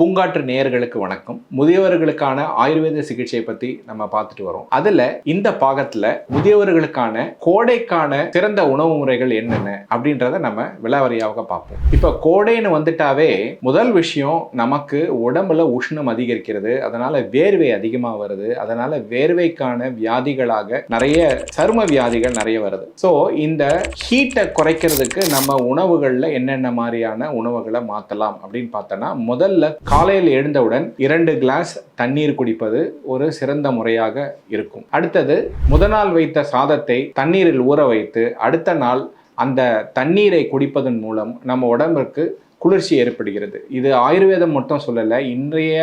பூங்காற்று நேயர்களுக்கு வணக்கம். முதியவர்களுக்கான ஆயுர்வேத சிகிச்சையை பத்தி நம்ம பார்த்துட்டு வரோம். அதுல இந்த பாகத்துல முதியவர்களுக்கான கோடைக்கான சிறந்த உணவு முறைகள் என்னென்ன அப்படின்றத நம்ம விலாவரியாக பார்ப்போம். இப்ப கோடைன்னு வந்துட்டாவே முதல் விஷயம் நமக்கு உடம்புல உஷ்ணம் அதிகரிக்கிறது. அதனால வேர்வை அதிகமா வருது. அதனால வேர்வைக்கான வியாதிகளாக நிறைய சரும வியாதிகள் நிறைய வருது. ஸோ இந்த ஹீட்டை குறைக்கிறதுக்கு நம்ம உணவுகளில் என்னென்ன மாதிரியான உணவுகளை மாற்றலாம் அப்படின்னு பார்த்தோன்னா முதல்ல காலையில் எழுந்தவுடன் இரண்டு கிளாஸ் தண்ணீர் குடிப்பது ஒரு சிறந்த முறையாக இருக்கும். அடுத்தது முத நாள் வைத்த சாதத்தை தண்ணீரில் ஊற வைத்து அடுத்த நாள் அந்த தண்ணீரை குடிப்பதன் மூலம் நம்ம உடம்புக்கு குளிர்ச்சி ஏற்படுகிறது. இது ஆயுர்வேதம் மட்டும் சொல்லலை இன்றைய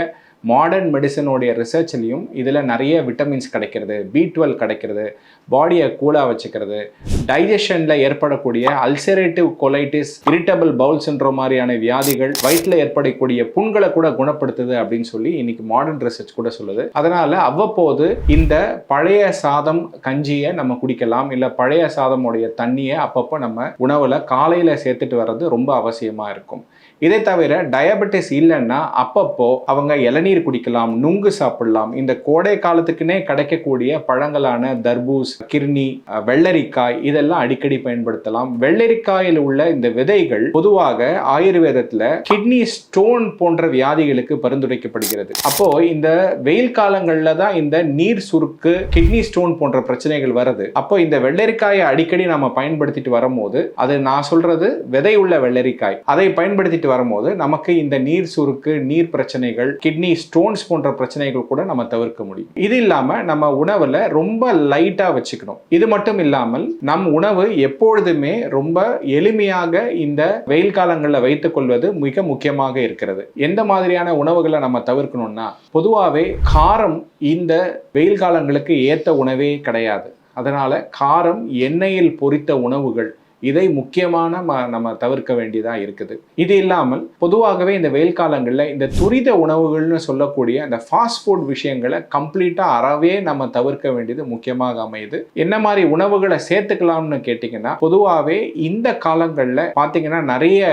மாடர்ன் மெடிசனுடைய ரிசர்ச்லேயும் இதில் நிறைய விட்டமின்ஸ் கிடைக்கிறது பி டுவெல் கிடைக்கிறது பாடியை கூலாக வச்சுக்கிறது. டைஜஷனில் ஏற்படக்கூடிய ulcerative colitis irritable bowel syndrome மாதிரியான வியாதிகள் வயிற்றில் ஏற்படக்கூடிய புண்களை கூட குணப்படுத்துது அப்படின்னு சொல்லி இன்னைக்கு மாடர்ன் ரிசர்ச் கூட சொல்லுது. அதனால் அவ்வப்போது இந்த பழைய சாதம் கஞ்சியை நம்ம குடிக்கலாம் இல்லை பழைய சாதமுடைய தண்ணியை அப்பப்போ நம்ம உணவில் காலையில் சேர்த்துட்டு வர்றது ரொம்ப அவசியமாக இருக்கும். இதை தவிர டயபெட்டிஸ் இல்லைன்னா அப்பப்போ அவங்க இளநீர் குடிக்கலாம் நுங்கு சாப்பிடலாம். இந்த கோடை காலத்துக்குன்னே கிடைக்கக்கூடிய பழங்களான தர்பூஸ் கிர்னி வெள்ளரிக்காய் இதெல்லாம் அடிக்கடி பயன்படுத்தலாம். வெள்ளரிக்காயில் உள்ள இந்த விதைகள் பொதுவாக ஆயுர்வேதத்தில் கிட்னி ஸ்டோன் போன்ற வியாதிகளுக்கு பரிந்துரைக்கப்படுகிறது. அப்போ இந்த வெயில் காலங்களில் தான் இந்த நீர் சுருக்கு கிட்னி ஸ்டோன் போன்ற பிரச்சனைகள் வருது அப்போ இந்த வெள்ளரிக்காயை அடிக்கடி நம்ம பயன்படுத்திட்டு வரும்போது அது நான் சொல்றது விதை உள்ள வெள்ளரிக்காய். அதை பயன்படுத்திட்டு வரும்போது நமக்கு இந்த நீர் சுருக்கு நீர் பிரச்சனைகள் கிட்னி ஸ்டோன்ஸ் போன்ற பிரச்சனைகள் கூட நம்ம தவிர்க்க முடியும். இது இல்லாம நம்ம உணவுல ரொம்ப லைட்டா வச்சுக்கணும். இது மட்டும் இல்லாமல் நம் உணவு எப்பொழுதுமே ரொம்ப எளிமையாக இந்த வெயில் காலங்களில் வைத்துக் கொள்வது மிக முக்கியமாக இருக்கிறது. எந்த மாதிரியான உணவுகளை நம்ம தவிர்க்கணும்னா பொதுவாகவே காரம் இந்த வெயில் காலங்களுக்கு ஏற்ற உணவே கிடையாது. அதனால காரம் எண்ணெயில் பொரித்த உணவுகள் இதை முக்கியமான ம- நம்ம தவிர்க்க வேண்டியதாக இருக்குது. இது இல்லாமல் பொதுவாகவே இந்த வெயில் காலங்களில் இந்த துரித உணவுகள்னு சொல்லக்கூடிய இந்த ஃபாஸ்ட் ஃபுட் விஷயங்களை கம்ப்ளீட்டாக அறவே நம்ம தவிர்க்க வேண்டியது முக்கியமாக அமையுது. என்ன மாதிரி உணவுகளை சேர்த்துக்கலாம்னு கேட்டிங்கன்னா பொதுவாகவே இந்த காலங்களில் பார்த்தீங்கன்னா நிறைய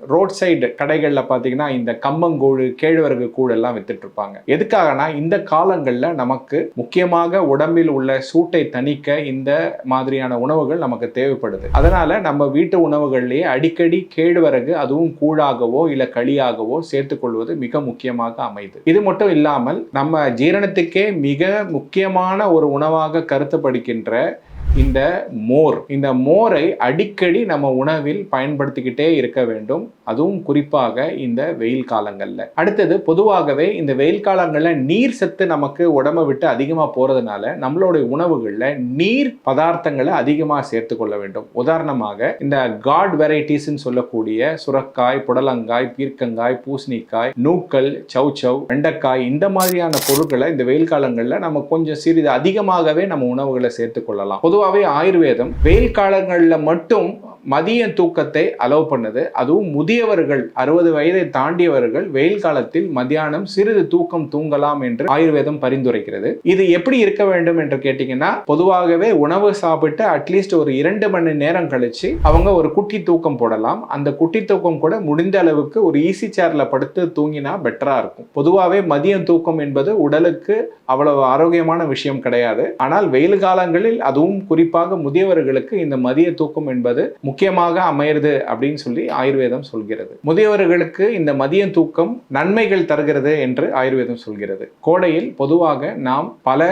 ரோட் சைடு கடைகளில் பார்த்தீங்கன்னா இந்த கம்பங்கூழ் கேழ்வரகு கூழ் எல்லாம் வித்துட்டு எதுக்காகனா இந்த காலங்களில் நமக்கு முக்கியமாக உடம்பில் உள்ள சூட்டை தணிக்க இந்த மாதிரியான உணவுகள் நமக்கு தேவைப்படுது. அதனால் நம்ம வீட்டு உணவுகள்லேயே அடிக்கடி கேழ்வரகு அதுவும் கூழாகவோ இல்லை களியாகவோ சேர்த்துக்கொள்வது மிக முக்கியமாக அமையுது இது மட்டும் இல்லாமல் நம்ம ஜீரணத்துக்கே மிக முக்கியமான ஒரு உணவாக கருத்தப்படுகின்ற இந்த மோர் இந்த மோரை அடிக்கடி நம்ம உணவில் பயன்படுத்திக்கிட்டே இருக்க வேண்டும். அதுவும் குறிப்பாக இந்த வெயில் காலங்களில். அடுத்தது பொதுவாகவே இந்த வெயில் காலங்களில் நீர் சத்து நமக்கு உடம்பை விட்டு அதிகமாக போகிறதுனால நம்மளுடைய உணவுகளில் நீர் பதார்த்தங்களை அதிகமாக சேர்த்து கொள்ள வேண்டும். உதாரணமாக இந்த காட் வெரைட்டிஸ்ன்னு சொல்லக்கூடிய சுரக்காய் புடலங்காய் பீர்க்கங்காய் பூசணிக்காய் நூக்கல் சவ் வெண்டைக்காய் இந்த மாதிரியான பொருட்களை இந்த வெயில் காலங்களில் நம்ம கொஞ்சம் சிறிது அதிகமாகவே நம்ம உணவுகளை சேர்த்து கொள்ளலாம். பொதுவாகவே ஆயுர்வேதம் வெயில் காலங்களில் மட்டும் மதிய தூக்கத்தை அலோவ் பண்ணுது. அதுவும் முதியவர்கள் அறுபது வயதை தாண்டியவர்கள் வெயில் காலத்தில் மதியானம் சிறிது தூக்கம் தூங்கலாம் என்று ஆயுர்வேதம் பரிந்துரைக்கிறது. இது எப்படி இருக்க வேண்டும் என்று கேட்டீங்கன்னா பொதுவாகவே உணவு சாப்பிட்டு அட்லீஸ்ட் ஒரு இரண்டு மணி நேரம் கழிச்சு அவங்க ஒரு குட்டி தூக்கம் போடலாம். அந்த குட்டி தூக்கம் கூட முடிந்த அளவுக்கு ஒரு ஈஸி சேர்ல படுத்து தூங்கினா பெட்டரா இருக்கும். பொதுவாகவே மதியம் தூக்கம் என்பது உடலுக்கு அவ்வளவு ஆரோக்கியமான விஷயம் கிடையாது. ஆனால் வெயில் காலங்களில் அதுவும் குறிப்பாக முதியவர்களுக்கு இந்த மதிய தூக்கம் என்பது முக்கியமாக அமையிறது அப்படின்னு சொல்லி ஆயுர்வேதம் சொல்கிறது. முதியவர்களுக்கு இந்த மதிய தூக்கம் நன்மைகள் தருகிறது என்று ஆயுர்வேதம் சொல்கிறது. கோடையில் பொதுவாக நாம் பல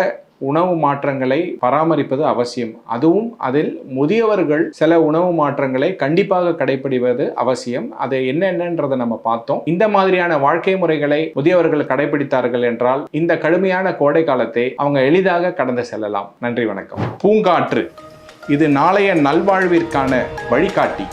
உணவு மாற்றங்களை பராமரிப்பது அவசியம். அதுவும் அதில் முதியவர்கள் சில உணவு மாற்றங்களை கண்டிப்பாக கடைபிடிப்பது அவசியம். அது என்னென்னன்றதை நம்ம பார்த்தோம். இந்த மாதிரியான வாழ்க்கை முறைகளை முதியவர்கள் கடைபிடித்தார்கள் என்றால் இந்த கடுமையான கோடை காலத்தை அவங்க எளிதாக கடந்து செல்லலாம். நன்றி வணக்கம். பூங்காற்று. இது நாளைய நல்வாழ்விற்கான வழிகாட்டி.